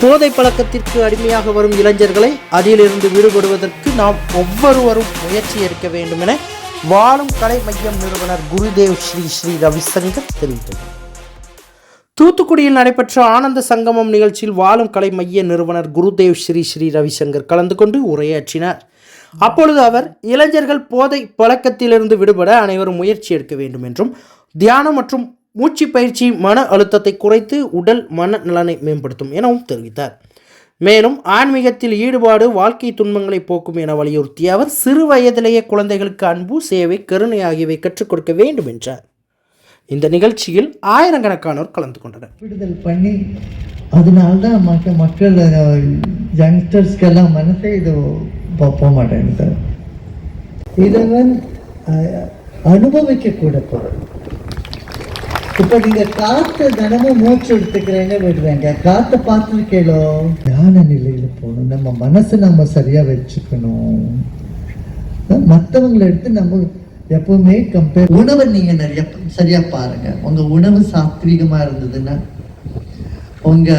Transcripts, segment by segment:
போதை பழக்கத்திற்கு அடிமையாக வரும் இளைஞர்களை அதிலிருந்து விடுபடுவதற்கு நாம் ஒவ்வொருவரும் முயற்சி எடுக்க வேண்டும் என வாழும் கலை மையம் நிறுவனர் குருதேவ் ஸ்ரீ ஸ்ரீ ரவிசங்கர் தெரிவித்தார் தூத்துக்குடியில் நடைபெற்ற ஆனந்த சங்கமம் நிகழ்ச்சியில் வாழும் கலை மைய நிறுவனர் குருதேவ் ஸ்ரீ ஸ்ரீ ரவிசங்கர் கலந்து கொண்டு உரையாற்றினார். அப்பொழுது அவர் இளைஞர்கள் போதை பழக்கத்திலிருந்து விடுபட அனைவரும் முயற்சி எடுக்க வேண்டும் என்றும் தியானம் மற்றும் மூச்சு பயிற்சி மன அழுத்தத்தை குறைத்து உடல் மன நலனை மேம்படுத்தும் எனவும் தெரிவித்தார். மேலும் ஆன்மீகத்தில் ஈடுபாடு வாழ்க்கை துன்பங்களை போக்கும் என வலியுறுத்திய அவர் சிறு வயதிலேயே குழந்தைகளுக்கு அன்பு சேவை கருணை ஆகியவை கற்றுக் கொடுக்க வேண்டும் என்றார். இந்த நிகழ்ச்சியில் ஆயிரக்கணக்கானோர் கலந்து கொண்டனர். விடுதல் பண்ணி அதனால தான் மக்கள் மக்கள் யங்ஸ்டர்ஸ்க்கெல்லாம் மனசே இது போக மாட்டேங்குது. இதை அனுபவிக்கக்கூட பொருள் இப்போ நீங்க காத்து தினமும் மூச்சு எடுத்துக்கிறேன்னு விடுறேங்க. காற்றை பார்த்துருக்கேளோ தியான நிலையில போகணும். நம்ம மனசை நம்ம சரியா வச்சுக்கணும். மற்றவங்களை எடுத்து நம்ம எப்பவுமே கம்பேர் உணவை நீங்க நிறைய சரியா பாருங்க. உங்க உணவு சாத்வீகமா இருந்ததுன்னா உங்க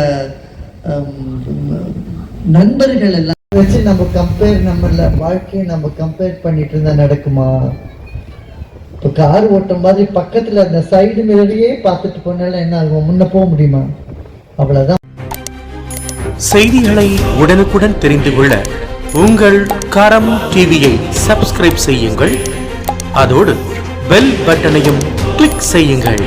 நண்பர்கள் எல்லாம் வச்சு நம்ம கம்பேர் நம்மள வாழ்க்கையை நம்ம கம்பேர் பண்ணிட்டு இருந்தா நடக்குமா? இப்போ கார் ஓட்டும் மாதிரி பக்கத்தில் அந்த சைடு மேலேயே பார்த்துட்டு போனாலும் என்ன ஆகும்? முன்ன போக முடியுமா? அவ்வளோதான் செய்திகளை உடனுக்குடன் தெரிந்து கொள்ள உங்கள் கரம் டிவியை சப்ஸ்கிரைப் செய்யுங்கள். அதோடு பெல் பட்டனையும் கிளிக் செய்யுங்கள்.